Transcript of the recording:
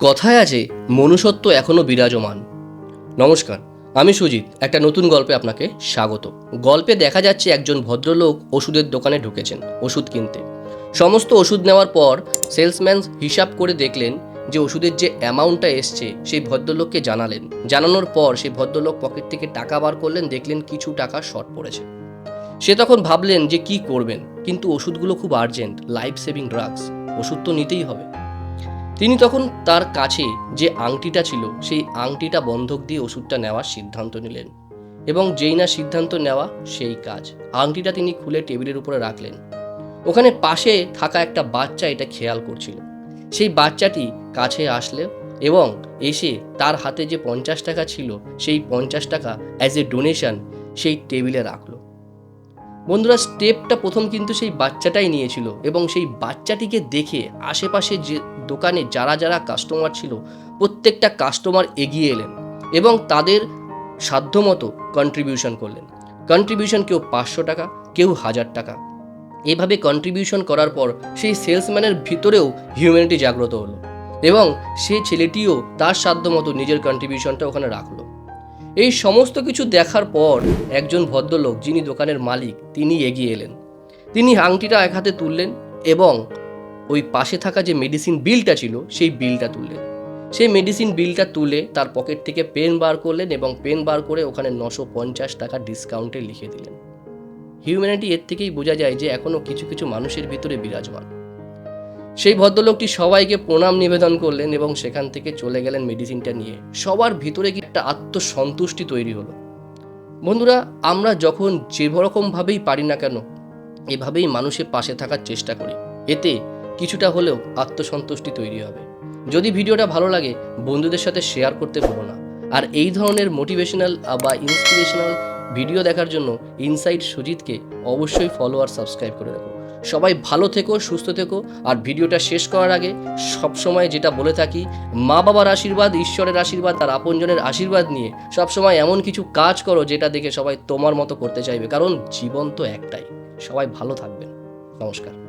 কথায় আছে, মনুষ্যত্ব এখনও বিরাজমান। নমস্কার, আমি সুজিত, একটা নতুন গল্পে আপনাকে স্বাগত। গল্পে দেখা যাচ্ছে একজন ভদ্রলোক ওষুধের দোকানে ঢুকেছেন, ওষুধ কিনতে। সমস্ত ওষুধ নেওয়ার পর সেলসম্যান হিসাব করে দেখলেন যে ওষুধের যে অ্যামাউন্টটা এসছে, সেই ভদ্রলোককে জানালেন। জানানোর পর সেই ভদ্রলোক পকেট থেকে টাকা বার করলেন, দেখলেন কিছু টাকা শর্ট পড়েছে। সে তখন ভাবলেন যে কি করবেন, কিন্তু ওষুধগুলো খুব আর্জেন্ট লাইফ সেভিং ড্রাগস ওষুধ তো নিতেই হবে। তিনি তখন তার কাছে যে আংটিটা ছিল, সেই আংটিটা বন্ধক দিয়ে ওষুধটা নেওয়ার সিদ্ধান্ত নিলেন এবং যেই না সিদ্ধান্ত নেওয়া, সেই কাজ। আংটিটা তিনি খুলে টেবিলের উপরে রাখলেন। ওখানে পাশে থাকা একটা বাচ্চা এটা খেয়াল করছিল। সেই বাচ্চাটি কাছে আসলে এবং এসে তার হাতে যে পঞ্চাশ টাকা ছিল, সেই পঞ্চাশ টাকা অ্যাজ এ ডোনেশন সেই টেবিলে রাখল। বন্ধুরা স্টেপটা প্রথম কিন্তু সেই বাচ্চাটাই নিয়েছিল এবং সেই বাচ্চাটিকে দেখে আশেপাশে যে দোকানে যারা যারা কাস্টমার ছিল, প্রত্যেকটা কাস্টমার এগিয়ে এলেন এবং তাদের সাধ্যমতো কন্ট্রিবিউশন করলেন। কন্ট্রিবিউশন কেউ পাঁচশো টাকা, কেউ হাজার টাকা। এভাবে কন্ট্রিবিউশন করার পর সেই সেলসম্যানের ভিতরেও হিউম্যানিটি জাগ্রত হলো এবং সেই ছেলেটিও তার সাধ্যমতো নিজের কন্ট্রিবিউশনটা ওখানে রাখল। এই সমস্ত কিছু দেখার পর একজন ভদ্রলোক, যিনি দোকানের মালিক, তিনি এগিয়ে এলেন। তিনি আংটিটা এক হাতে তুললেন এবং ওই পাশে থাকা যে মেডিসিন বিলটা ছিল, সেই বিলটা তুললেন। সেই মেডিসিন বিলটা তুলে তার পকেট থেকে পেন বার করলেন এবং পেন বার করে ওখানে নশো পঞ্চাশ টাকা ডিসকাউন্টে লিখে দিলেন। হিউম্যানিটি এর থেকেই বোঝা যায় যে এখনও কিছু কিছু মানুষের ভিতরে বিরাজমান। সেই ভদ্রলোকটি সবাইকে প্রণাম নিবেদন করলেন এবং সেখান থেকে চলে গেলেন মেডিসিনটা নিয়ে। সবার ভিতরে কি একটা আত্মসন্তুষ্টি তৈরি হলো। বন্ধুরা, আমরা যখন যে রকমভাবেই পারি না কেন, এভাবেই মানুষের পাশে থাকার চেষ্টা করি। এতে কিছুটা হলেও আত্মসন্তুষ্টি তৈরি হবে। যদি ভিডিওটা ভালো লাগে, বন্ধুদের সাথে শেয়ার করতে ভুলো না। আর এই ধরনের মোটিভেশনাল বা ইন্সপিরেশনাল ভিডিও দেখার জন্য ইনসাইট সুজিতকে অবশ্যই ফলো আর সাবস্ক্রাইব করে রাখো সবাই ভালো থেকো, সুস্থ থেকো। আর ভিডিওটা শেষ করার আগে সবসময় যেটা বলে থাকি, মা বাবার আশীর্বাদ, ঈশ্বরের আশীর্বাদ আর আপনজনের আশীর্বাদ নিয়ে সবসময় এমন কিছু কাজ করো যেটা দেখে সবাই তোমার মতো করতে চাইবে। কারণ জীবন তো একটাই। সবাই ভালো থাকবেন। নমস্কার।